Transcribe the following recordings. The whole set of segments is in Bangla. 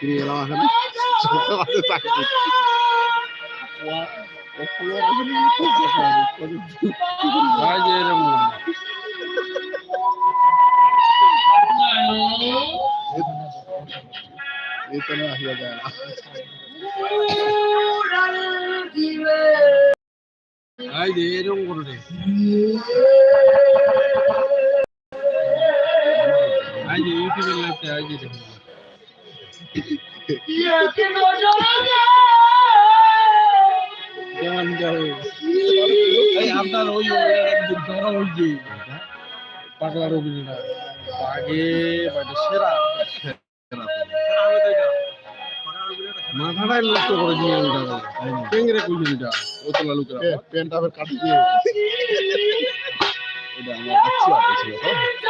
ফিরে এলাম এখানে আমাদের চাকরি ভাই যে এরকম এই তো না আসলে যায় না ভাই যে এরকম করে রে ভাই যে আপনার ওই যে আগে সেরা মাথাটাই নষ্ট করে দিয়ে ওটা টেংরে কইলেন এটা ও তো লালু করা পেনটা আবার কাটি দিয়ে। এটা আমার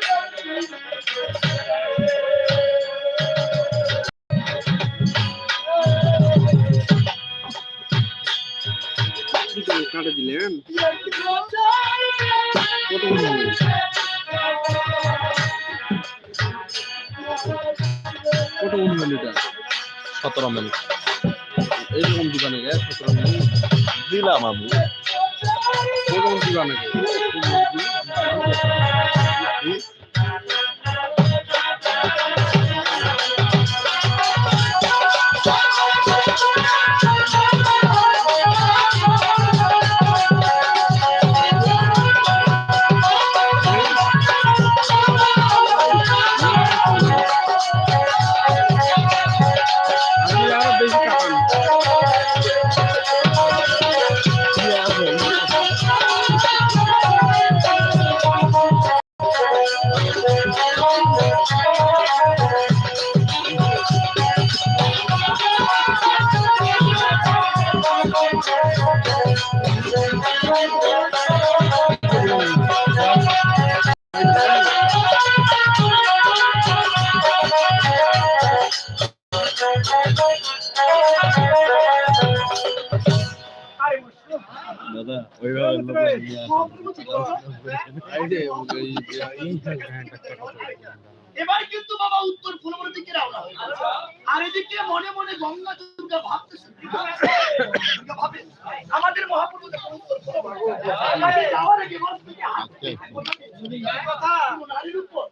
কাটে দিলেন কত মন হলো এটা? সতেরো মিনিট এইরকম দোকানে গে সতেরো মিনিট দিলাম আমি। ওরকম দোকানে দাদা ওইভাবে। এবার কিন্তু বাবা উত্তর ফুলবর দিকে রওনা হয়ে আর এদিকে মনে মনে গঙ্গা দুর্গা ভাবতেছে দুর্গা ভাবে, আমাদের মহাপ্রভু উত্তর ফুলবর যাওয়ার আগে কথা, নারীর উপর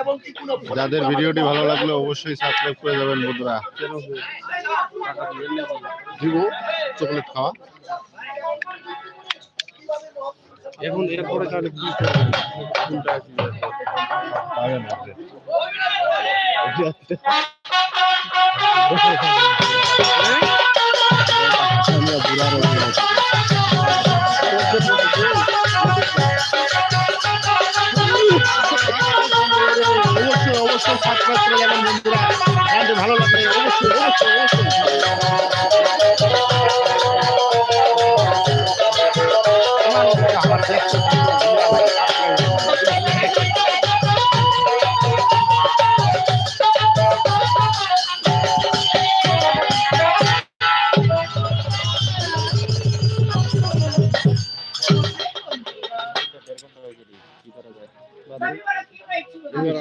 এবং কি কোনো যাদের ভিডিওটি ভালো লাগলে অবশ্যই সাবস্ক্রাইব করে যাবেন বন্ধুরা। দিব চকলেট খাওয়া। এখন এরপরে তাহলে কি আমরা বুড়া করে যাবেন বন্ধুরা আমাদের ভালো লাগবে অবশ্যই অবশ্যই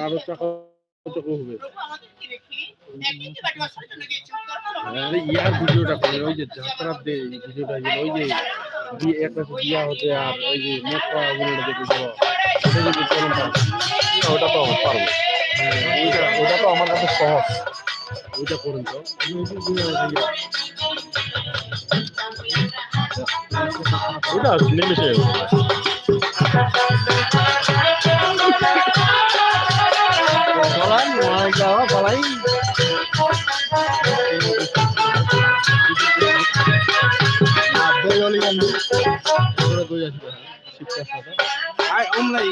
আরও টাকা ইয়ার ভিডিওটা করে ওই যে যাত্রা দে ভিডিওটা ওই যে বিয়ে একটা বিয়া হতে আর ওই যে ভিডিও ওটা যদি চলন ওটা তো পারব। ওইটা ওটা তো আমার কাছে সহজ। ওইটা করুন তো। ওটা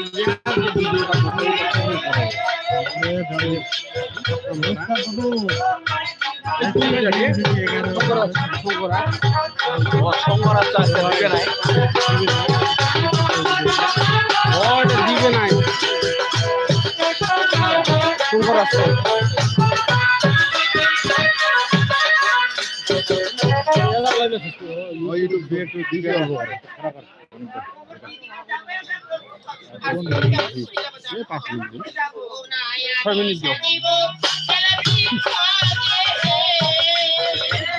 যে ভিডিওটা করতে দিবে নাই ছয় মিনিট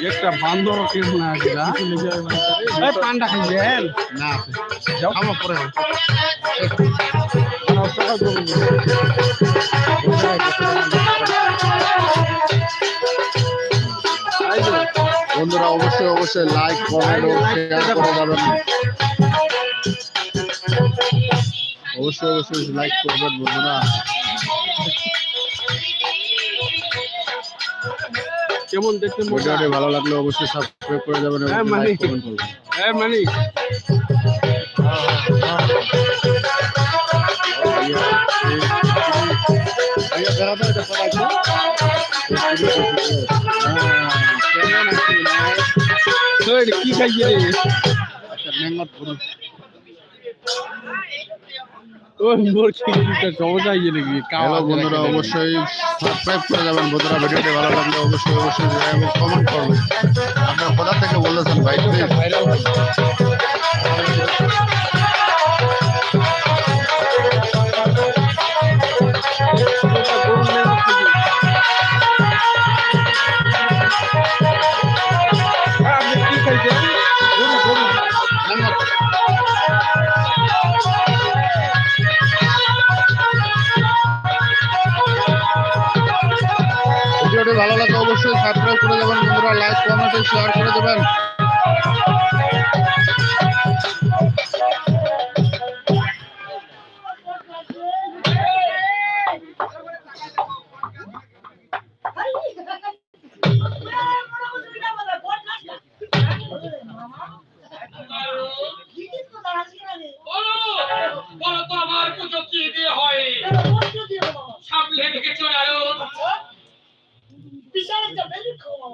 একটা বান্দর কেউ না এই পান্ডা খাইছেন না যাও খাব পরে। বন্ধুরা অবশ্যই অবশ্যই লাইক কমেন্ট ও শেয়ার করে যাবেন। অবশ্যই অবশ্যই লাইক করবেন বন্ধুরা। কেমন দেখতে ভিডিওটি ভালো লাগলে অবশ্যই সাবস্ক্রাইব করে যাবেন হ্যাঁ, এই মানিক। হ্যাঁ, কেমন কি খাইছে রে আচ্ছা, পুরুষ। নাকি হ্যালো বন্ধুরা অবশ্যই সাবস্ক্রাইব করে যাবেন বন্ধুরা ভিডিওটি ভালো লাগলে অবশ্যই অবশ্যই কমেন্ট করবেন আপনার কোথা থেকে বলেছেন ভাই প্লিজ করে যাবেন বন্ধুরা লাইক কমেন্ট শেয়ার করে দেবেন।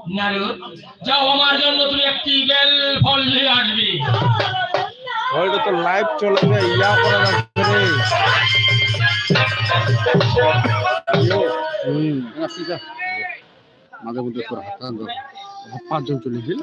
নারদ যাও আমার জন্য তুমি একটি বেল ফল নিয়ে আসবে। ওইটা তো লাইভ চলে যায় ইয়া করা যাচ্ছে রে। হুম। মাঝে মধ্যে তোর হাত পাঁচজন চলে গেল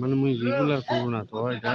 মানে মুই রেগুলার করব না তো এটা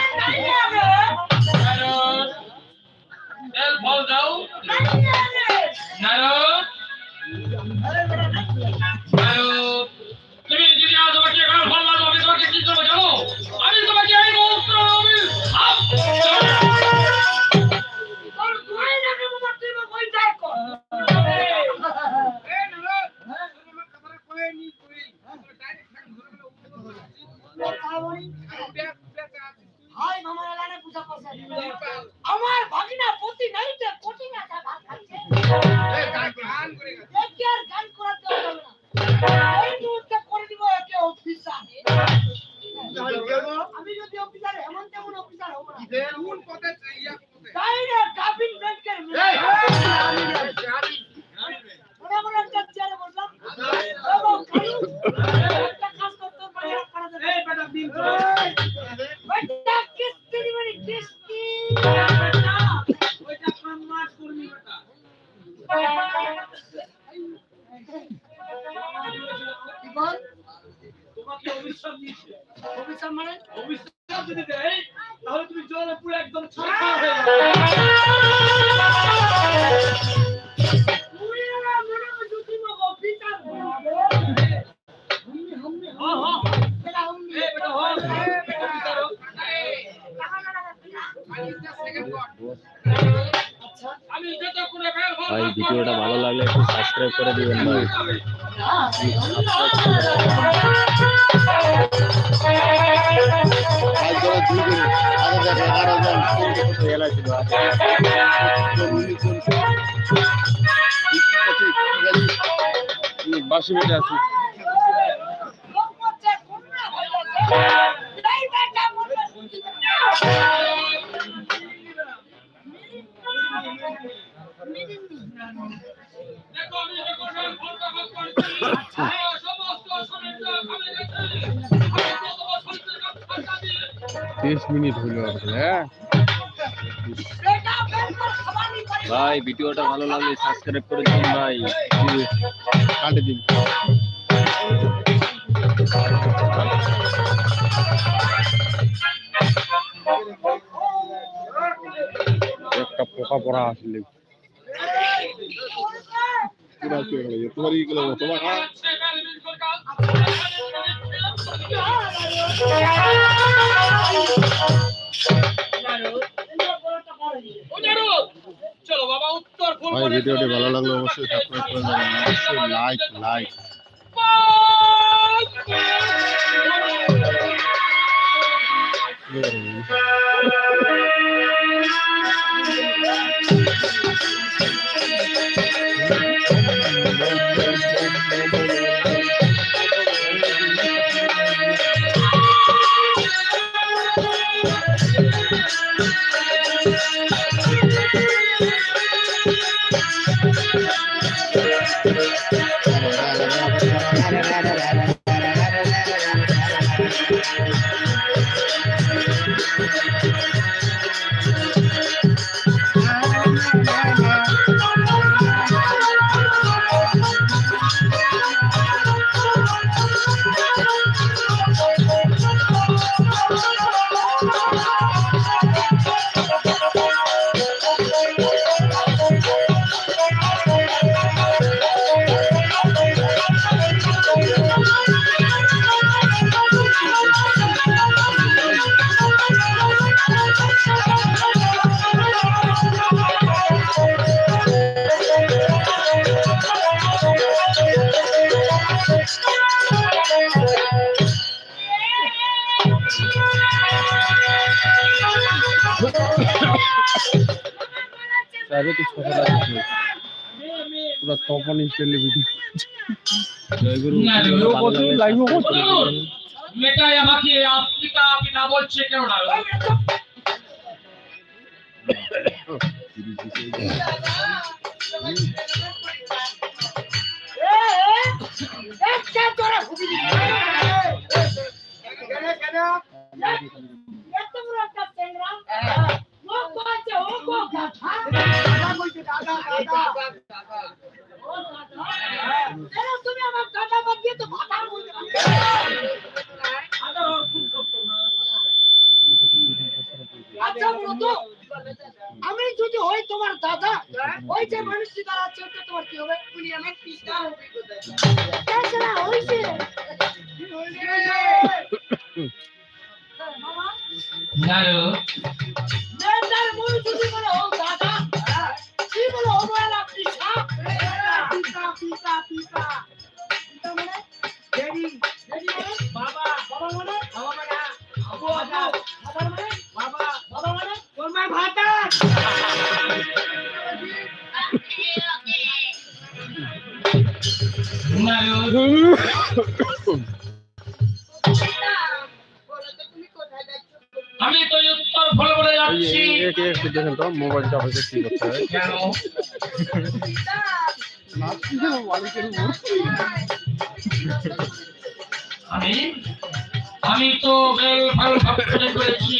ভিডিওটা ভালো লাগলে একটু সাবস্ক্রাইব করে দিবেন ভাই। বাসি মেটে দুই তিরিশ মিনিট হইল আর হ্যাঁ? ভাই ভিডিওটা ভালো লাগলে সাবস্ক্রাইব করে দিন ভাই। কাটে দিন। একটা পোকা পড়া আসলে। তোমার কি তোমার? ভাই ভিডিওটি ভালো লাগলে অবশ্যই সাবস্ক্রাইব করে দেবেন। অবশ্যই লাইক লাইক চাইলে তো ছশো টাকা দিয়ে। পুরো তপন স্টাইলে ভিডিও জয়গুরু না, ভিডিওটা ও ভালো কত লাগলে live ও subscribe কত? করে দিবেন। মেটাই আমাকে পিতা পিতা বলছে কেন না তুমি আমি তো উত্তর বলে যাচ্ছি মোবাইলটা হয়তো কি করতে হয় আমি আমি তো ফাল করেছি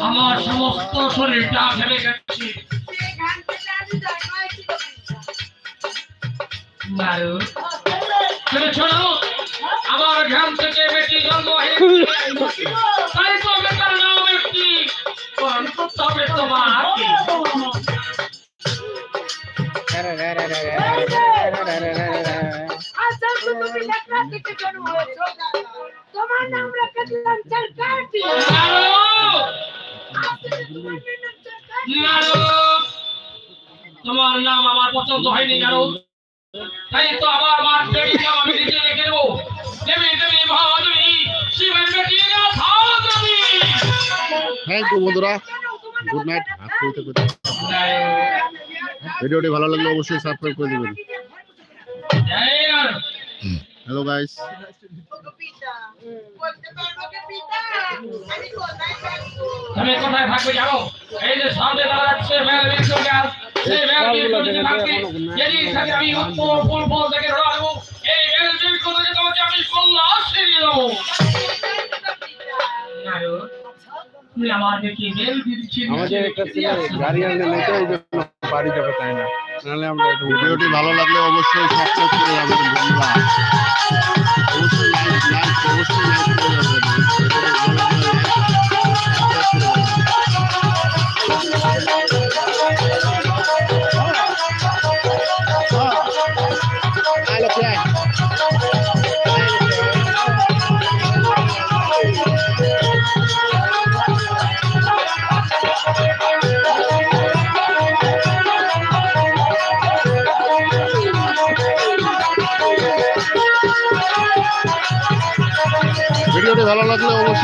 আমার সমস্ত শরীরটা ভেবে গেছে। আমার ঘাম থেকে বেটি জন্ম তবে তোমার তুমি লেখা তোমার নাম রেখে দিলাম চরকাটি নারদ! তোমার নাম আমার পছন্দ হয়নি নারদ তাই তো আমার মার দেবী নাম আমি নিজে রেখে দেবো। দেবী দেবী মহাদেবী শিবের বেটি রাধা দেবী থ্যাংক ইউ বন্ধুরা গুড নাইট। হাত খুলতে খুলতে ভিডিওটি ভালো লাগলে অবশ্যই সাবস্ক্রাইব করে দেবেন। হ্যালো গাইস তুমি কোথায় থাকবে জানো? এই যে সামনে দাঁড়া গ্যাস সেই থাকবে যদি থাকে আমি উত্তর পূর্ব থেকে ধরাবো এই মেয়ের কোথায় তোমাকে আমি কল্লা সেরিয়ে দেবো। আমাদের একটা ছেলে গাড়ি আনলে নেই তো ওই জন্য বাড়ি যাবে তাই না নাহলে আমরা একটু ভিডিওটি ভালো লাগলে অবশ্যই সাবস্ক্রাইব করে যাবেন বন্ধুরা অবশ্যই লাইক লাইক অবশ্যই লাইক করে যাবেন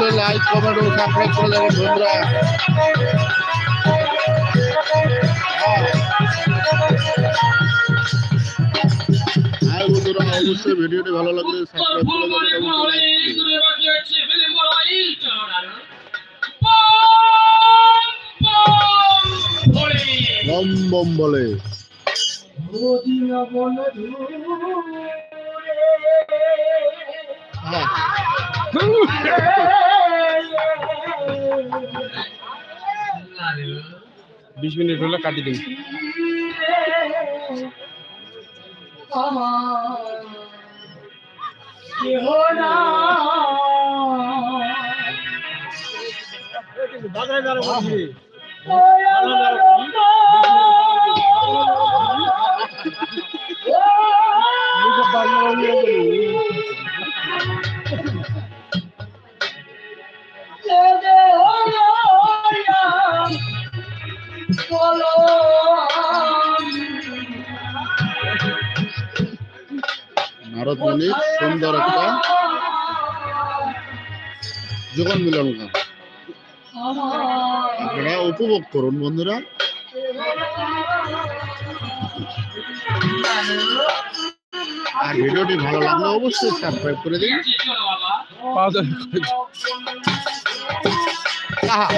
অবশ্যই লাইক কমেন্ট ও সাবস্ক্রাইব করে যাবেন বন্ধুরা হ্যাঁ বন্ধুরা অবশ্যই ভিডিওটি ভালো লাগলে সাবস্ক্রাইব করে যাবেন এবং বম বম বলে হ্যাঁ বিশ মিনিট হলে কাটি দিই মুনির সুন্দর একটা জীবন মিলন গান আপনারা উপভোগ করুন বন্ধুরা। আর ভিডিওটি ভালো লাগলে অবশ্যই সাবস্ক্রাইব করে দিন। আহা।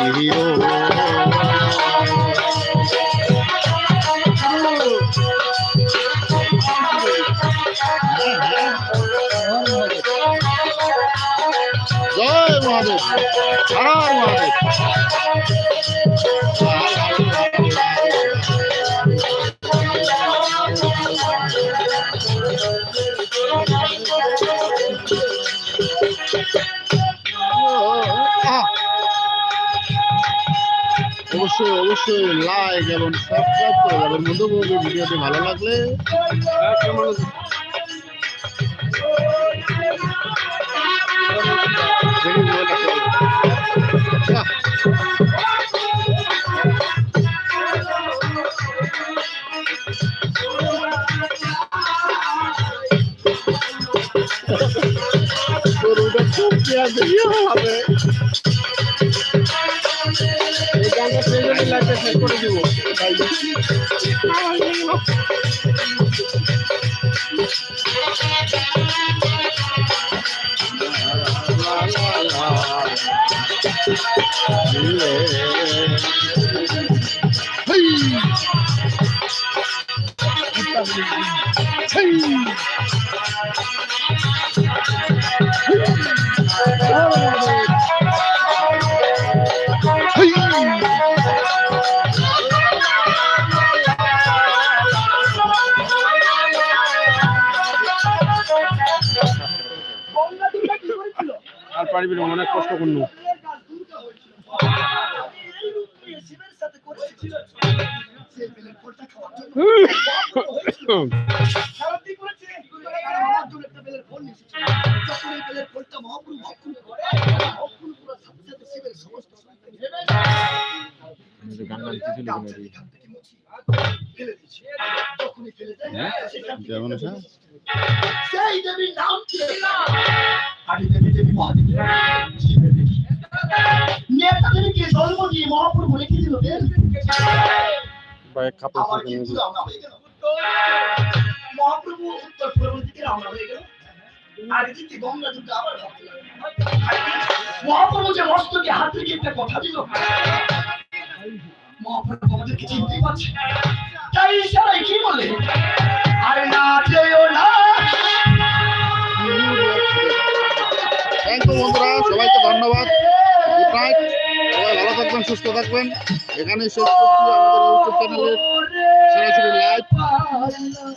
I'm অবশ্যই লাইক এবং সাবস্ক্রাইব করে যাবেন বন্ধু ভিডিওটি ভালো লাগলে বাহ! প্রয়োজনে লাগবে শেষ করে দিব পারবি না অনেক কষ্ট করল। থেকে যেমন আছে। নেতাদেরকে জন্ম দিয়ে মহাপ্রভু গেল। মহাপ্রভু উত্তর পূর্ব দিকে রওনা হয়ে গেল। আর এদিকে গঙ্গা দুটো আবার। মহাপ্রভু যে মস্তকে হাত রেখে একটা কথা দিল। মহাপ্রভু আমাদেরকে চিনতেই পারছে। তাই ইশারায় কি বলে? আরে না যেও না। থ্যাংক বন্ধুরা, সবাইকে ধন্যবাদ। গুড নাইট সবাই ভালো থাকবেন, সুস্থ থাকবেন। এখানে শেষ করছি সরাসরি লাইভ